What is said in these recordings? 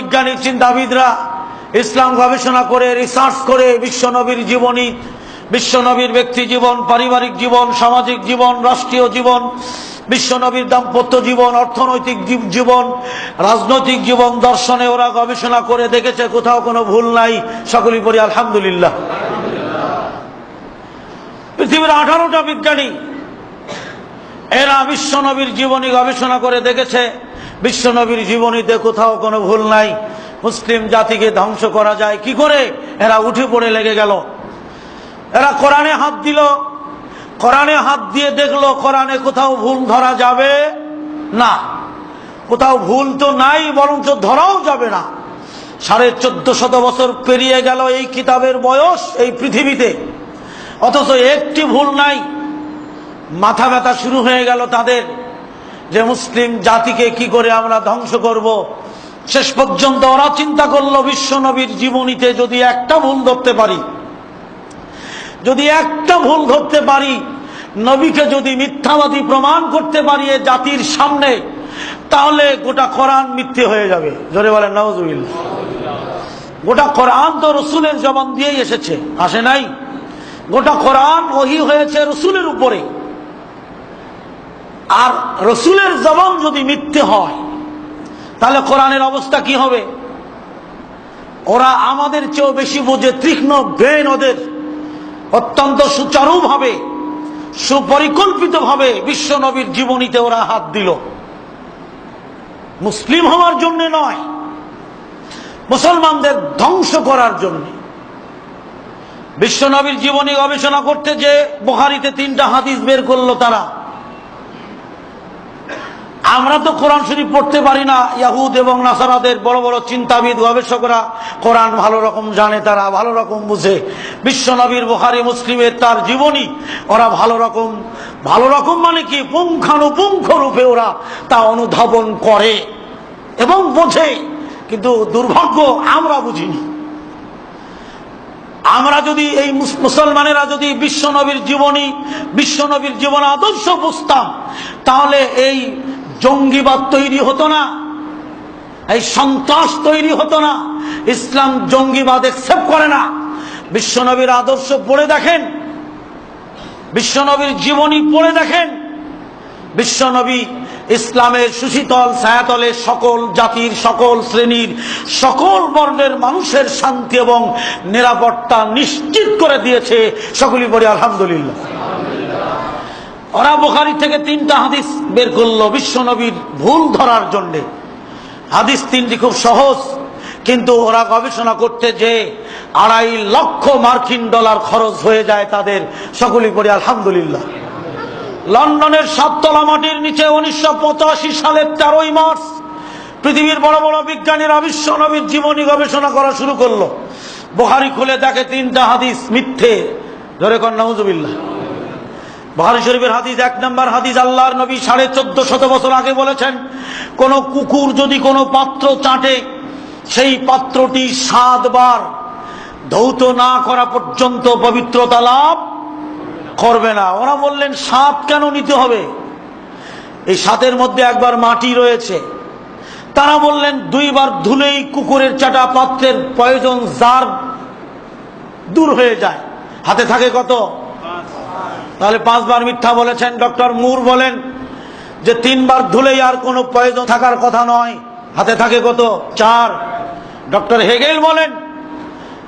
বিজ্ঞানী, চিন্তাবিদরা ইসলাম গবেষণা করে রিসার্চ করে বিশ্বনবীর জীবনী বিশ্বনবীর ব্যক্তি জীবন, পারিবারিক জীবন, সামাজিক জীবন, রাষ্ট্রীয় জীবন বিশ্বনবীর দাম্পত্য জীবন, অর্থনৈতিক জীবন, রাজনৈতিক জীবন, দর্শনে ওরা গবেষণা করে দেখেছে, কোথাও কোনো ভুল নাই, সকলেই পড়ি, আলহামদুলিল্লাহ। পৃথিবীর আঠারোটা বিজ্ঞানী, এরা বিশ্বনবীর জীবনী গবেষণা করে দেখেছে বিশ্বনবীর জীবনীতে কোথাও কোনো ভুল নাই। মুসলিম জাতিকে ধ্বংস করা যায়। কি করে? এরা উঠে পড়ে লেগে গেল। এরা কোরআনে হাত দিল। কোরআনে হাত দিয়ে দেখল, কোরআনে কোথাও ভুল ধরা যাবে না। কোথাও ভুল তো নাই, বরঞ্চ ধরাও যাবে না। সাড়ে চোদ্দ শত বছর পেরিয়ে গেল এই কিতাবের বয়স এই পৃথিবীতে। অথচ একটি ভুল নাই। মাথা ব্যথা শুরু হয়ে গেল তাদের। যে মুসলিম জাতিকে কি করে আমরা ধ্বংস করব? শেষ পর্যন্ত ওরা চিন্তা করল বিশ্ব নবীর জীবনীতে যদি একটা ভুল ধরতে পারি, যদি একটা ভুল ধরতে পারি, নবীকে যদি মিথ্যাবাদী প্রমাণ করতে পারি জাতির সামনে, তাহলে গোটা কোরআন মিথ্যে হয়ে যাবে। জোরে বলেন নওয়াজুবিল্লাহ গোটা কোরআন তো রসুলের জবান দিয়েই এসেছে। আসে নাই? গোটা কোরআন ওহি হয়েছে রসুলের উপরে। আর রসুলের জবান যদি মিথ্যে হয়, তাহলে কোরআনের অবস্থা কি হবে? ওরা আমাদের চেয়েও বেশি বোঝে, তীক্ষ্ণ ব্রেন ওদের অত্যন্ত সুচারুভাবে, সুপরিকল্পিতভাবে বিশ্ব নবীর জীবনীতে ওরা হাত দিল। মুসলিম হওয়ার জন্য নয়, মুসলমানদের ধ্বংস করার জন্য। বিশ্বনবীর জীবনী গবেষণা করতে যে বহারিতে তিনটা হাদিস বের করল তারা। আমরা তো কোরআন শরীফ পড়তে পারি না। ইয়াহুদ এবং নাসারাদের বড় বড় চিন্তাবিদ, গবেষকরা কোরআন ভালো রকম জানে, তারা ভালো রকম বুঝে। বিশ্বনবীর বোহারি মুসলিমের তার জীবনী, ওরা ভালো রকম। ভালো রকম মানে কি? পুঙ্খানুপুঙ্খ রূপে ওরা তা অনুধাবন করে এবং বোঝে। কিন্তু দুর্ভাগ্য, আমরা বুঝিনি। আমরা যদি এই মুস- মুসলমানেরা যদি বিশ্বনবীর জীবনী বিশ্বনবীর জীবন আদর্শ বুঝতাম, তাহলে এই জঙ্গিবাদ তৈরি হতো না। এই সন্ত্রাস তৈরি হতো না। ইসলাম জঙ্গিবাদ একসেপ্ট করে না। বিশ্বনবীর আদর্শ পড়ে দেখেন। বিশ্বনবীর জীবনী পড়ে দেখেন। বিশ্বনবী ইসলামের সুশীতল, ছায়াতলে সকল জাতির, সকল শ্রেণির, সকল বর্ণের মানুষের শান্তি এবং নিরাপত্তা নিশ্চিত করে দিয়েছে। সকলই বলি আলহামদুলিল্লাহ। ওরা বোখারি থেকে তিনটা হাদিস বের করল বিশ্বনবীর ভুল ধরার জন্যে। হাদিস তিনটি খুব সহজ, কিন্তু ওরা গবেষণা করতে যে আড়াই লক্ষ মার্কিন ডলার খরচ হয়ে যায় তাদের, সকলেই পড়ি আলহামদুলিল্লাহ। লন্ডনের সাততলা মাটির নিচে উনিশশো পঁচাশি সালের তেরোই মার্চ পৃথিবীর বড় বড় বিজ্ঞানীরা বিশ্ব নবীর জীবনী গবেষণা করা শুরু করল। বহারি খুলে দেখে তিনটা হাদিস মিথ্যে। ধরে কর নজুবিল্লাহ বহারি শরীফের হাদিস এক নম্বর হাদিস, আল্লাহর নবী সাড়ে চোদ্দ শত বছর আগে বলেছেন, কোন কুকুর যদি কোনো পাত্র চাটে, সেই পাত্রটি সাতবার ধৌত না করা পর্যন্ত পবিত্রতা লাভ করবে না। ওরা বললেন, সাত কেন নিতে হবে? এই সাতের মধ্যে একবার মাটি রয়েছে। তারা বললেন, দুইবার ধুলেই কুকুরের চাটা পাত্রের প্রয়োজন যার দূর হয়ে যায়। হাতে থাকে কত? তাহলে পাঁচবার মিথ্যা বলেছেন ডক্টর মুর বলেন যে তিনবার ধুলেই আর কোনো প্রয়োজন থাকার কথা নয়। হাতে থাকে কত? চার। ডক্টর হেগেল বলেন,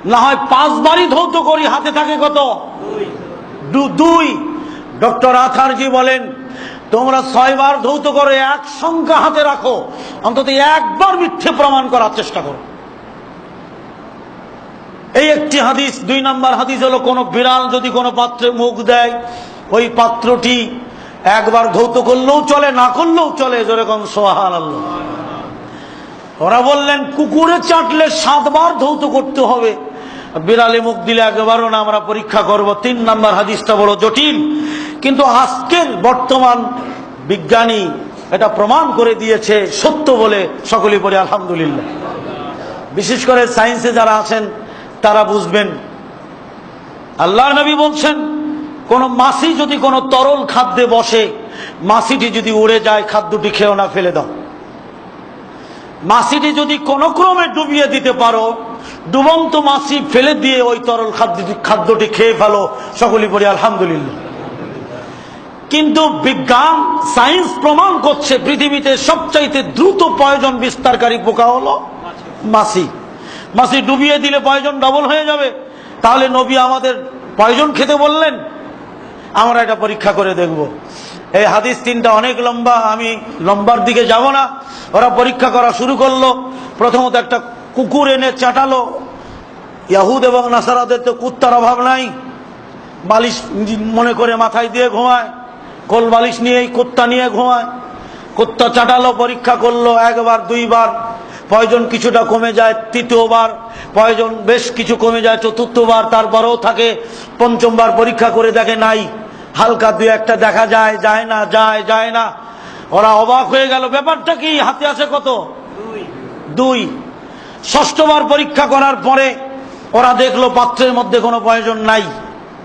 না হয় পাঁচবারই ধৌত করি, হাতে থাকে কত? দুই। ডক্টর আথারজি বলেন, তোমরা ছয়বার ধৌত করে এক সংখ্যা হাতে রাখো, অন্তত একবার মিথ্যে প্রমাণ করার চেষ্টা করো। এই একটি হাদিস, দুই নাম্বার হাদিস হলো, কোন বিড়াল যদি কোনো পাত্রে মুখ দেয়, ওই পাত্রটি একবার ধৌত করলেও চলে, না করলেও চলে যেরকম সোহান ওরা বললেন, কুকুরে চাটলে সাতবার ধৌত করতে হবে। বিড়ালে মুখ দিলে একবারও না, আমরা পরীক্ষা করব। তিন নাম্বার হাদিসটা বড় জটিল, কিন্তু আজকের বর্তমান বিজ্ঞানী এটা প্রমাণ করে দিয়েছে, সত্য বলে সকলে বলে, আলহামদুলিল্লাহ। বিশেষ করে সায়েন্সে যারা আছেন তারা বুঝবেন। আল্লাহ নবী বলছেন, কোন মাছি যদি কোনো তরল খাদ্যে বসে মাছিটি যদি উড়ে যায় খাদ্যটি খেয়েও না ফেলে দাও। মাসিটি যদি কোনো ক্রমে ডুবিয়ে দিতে পারো, ডুবন্ত মাসি ফেলে দিয়ে ওই তরল খাদ্য খাদ্যটি খেয়ে ফেলো, সকলেই পড়ি আলহামদুলিল্লাহ। কিন্তু বিজ্ঞান, সায়েন্স প্রমাণ করছে, পৃথিবীতে সবচাইতে দ্রুত প্রয়োজন বিস্তারকারী পোকা হলো মাসি। মাসি ডুবিয়ে দিলে প্রয়োজন ডবল হয়ে যাবে। তাহলে নবী আমাদের প্রয়োজন খেতে বললেন, আমরা এটা পরীক্ষা করে দেখব। এই হাদিস তিনটা অনেক লম্বা, আমি লম্বার দিকে যাব না। ওরা পরীক্ষা করা শুরু করল। প্রথমত একটা কুকুর এনে চাটালো। ইয়াহুদ এবং নাসারাদের তো কুত্তার অভাব নাই। বালিশ মনে করে মাথায় দিয়ে ঘুমায়। কোল বালিশ নিয়েই কুত্তা নিয়ে ঘুমায়। কুত্তা চাটালো, পরীক্ষা করল। একবার, দুইবার প্রয়োজন কিছুটা কমে যায় তৃতীয়বার প্রয়োজন বেশ কিছু কমে যায় চতুর্থবার তারপরেও থাকে পঞ্চমবার পরীক্ষা করে দেখে নাই হালকা দু একটা দেখা যায় যায় না যায় যায় না। ওরা অবাক হয়ে গেল ব্যাপারটা কি হাতে আছে কত? দুই। ষষ্ঠবার পরীক্ষা করার পরে ওরা দেখল পাত্রের মধ্যে কোনো প্রয়োজন নাই।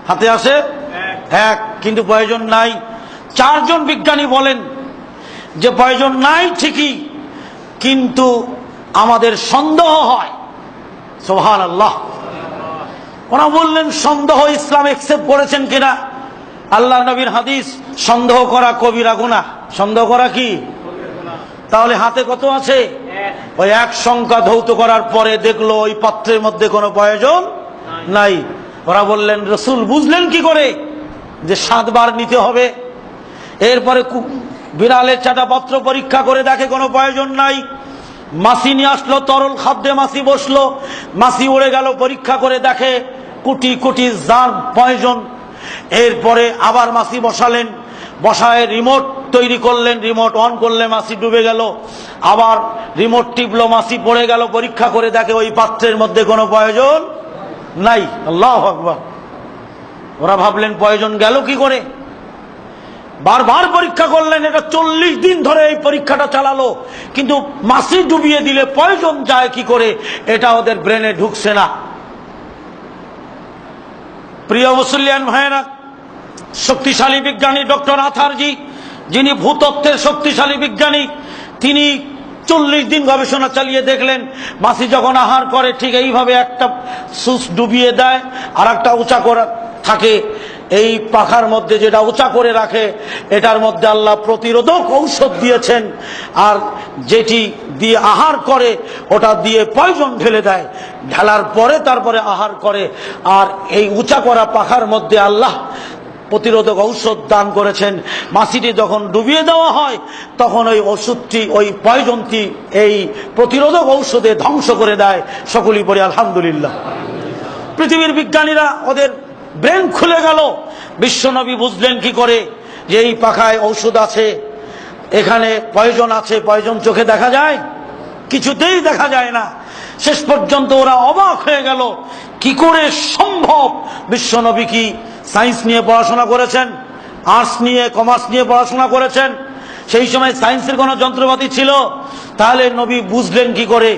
হাতে আছে? এক কিন্তু প্রয়োজন নাই। চারজন বিজ্ঞানী বলেন যে প্রয়োজন নাই ঠিকই কিন্তু আমাদের সন্দেহ হয়। সোহান আল্লাহ ওরা বললেন, সন্দেহ ইসলাম একসেপ্ট করেছেন কিনা? আল্লাহ নবীর হাদিস, সন্দেহ করা কবিরা গুণা সন্দেহ করা কি? তাহলে হাতে কত আছে? ওই এক সংখ্যা ধৌত করার পরে দেখল ওই পাত্রের মধ্যে কোনো প্রয়োজন নাই। ওরা বললেন, রসুল বুঝলেন কি করে? যে সাতবার নিতে হবে। এরপরে বিড়ালের চাটা পত্র পরীক্ষা করে দেখে কোনো প্রয়োজন নাই। মাসি নিয়ে আসলো, তরল খাদ্যে মাসি বসল। মাসি উড়ে গেল, পরীক্ষা করে দেখে কোটি কোটি যার প্রয়োজন এরপরে আবার মাসি বসালেন, বসায় রিমোট তৈরি করলেন রিমোট অন করলে মাসি ডুবে গেল। আবার রিমোট টিপলো, মাসি পড়ে গেল, পরীক্ষা করে দেখে ওই পাত্রের মধ্যে কোনো প্রয়োজন নাই। আল্লাহ ওরা ভাবলেন প্রয়োজন গেল কি করে? বারবার পরীক্ষা করলেন, এটা চল্লিশ দিন ধরে এই পরীক্ষাটা চালালো। কিন্তু মাসি ডুবিয়ে দিলে প্রয়োজন যায় কি করে, এটা ওদের ব্রেনে ঢুকছে না। প্রিয় মুসলিয়ান ভাইয়েরা, শক্তিশালী বিজ্ঞানী ডক্টর আথারজি, যিনি ভূতত্ত্বের শক্তিশালী বিজ্ঞানী, তিনি চল্লিশ দিন গবেষণা চালিয়ে দেখলেন, মাসি যখন আহার করে, ঠিক এইভাবে একটা সুস ডুবিয়ে দেয় আর একটা উঁচা করা থাকে এই পাখার মধ্যে যেটা উঁচা করে রাখে, এটার মধ্যে আল্লাহ প্রতিরোধক ঔষধ দিয়েছেন। আর যেটি দিয়ে আহার করে, ওটা দিয়ে পয়জন ঢেলে দেয়। ঢালার পরে তারপরে আহার করে। আর এই উঁচা করা পাখার মধ্যে আল্লাহ প্রতিরোধক ঔষধ দান করেছেন। মাসিটি যখন ডুবিয়ে দেওয়া হয়, তখন ওই ওষুধটি, ওই পয়জনটি এই প্রতিরোধক ঔষধে ধ্বংস করে দেয়। সকলই পরে আলহামদুলিল্লাহ। পৃথিবীর বিজ্ঞানীরা ওদের ব্রেন খুলে গেল। বিশ্বনবী বুঝলেন কি করে? যে এই পাখায় ঔষধ আছে, এখানে প্রয়োজন আছে প্রয়োজন চোখে দেখা যায়, কিছুতেই দেখা যায় না। শেষ পর্যন্ত ওরা অবাক হয়ে গেল, কি করে সম্ভব? বিশ্বনবী কি সায়েন্স নিয়ে পড়াশোনা করেছেন? আর্টস নিয়ে, কমার্স নিয়ে পড়াশোনা করেছেন? সেই সময় সায়েন্সের কোনো যন্ত্রপাতি ছিল? তাহলে নবী বুঝলেন কি করে?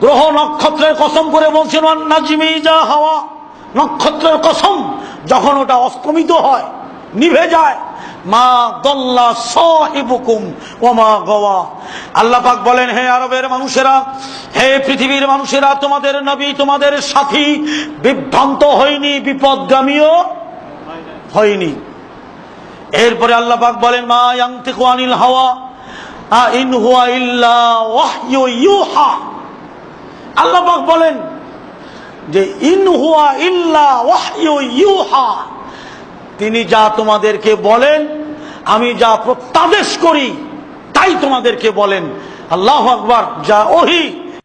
গ্রহ নক্ষত্রের কসম করে বলছেন নাজিমি হাওয়া। নক্ষত্রের কসম, যখন ওটা অস্তমিত হয়, নিভে যায়, মা দল্লা সাহিবুকুম ও মা গোয়া আল্লাহ পাক বলেন, হে আরবের মানুষেরা, হে পৃথিবীর মানুষেরা, তোমাদের নবী, তোমাদের সাথী বিভ্রান্ত হয়নি, বিপদগামীও হয়নি। এরপরে আল্লাহ পাক বলেন, মা ইয়াংতিকু আনিল হাওয়া, আ ইন হুয়া ইল্লা ওয়াহয়ু ইউহা। আল্লাহ বলেন যে, ইন হুয়া ইল্লা ইউহা। তিনি যা তোমাদেরকে বলেন, আমি যা প্রত্যাদেশ করি, তাই তোমাদেরকে বলেন। আল্লাহ আকবর, যা ওহি।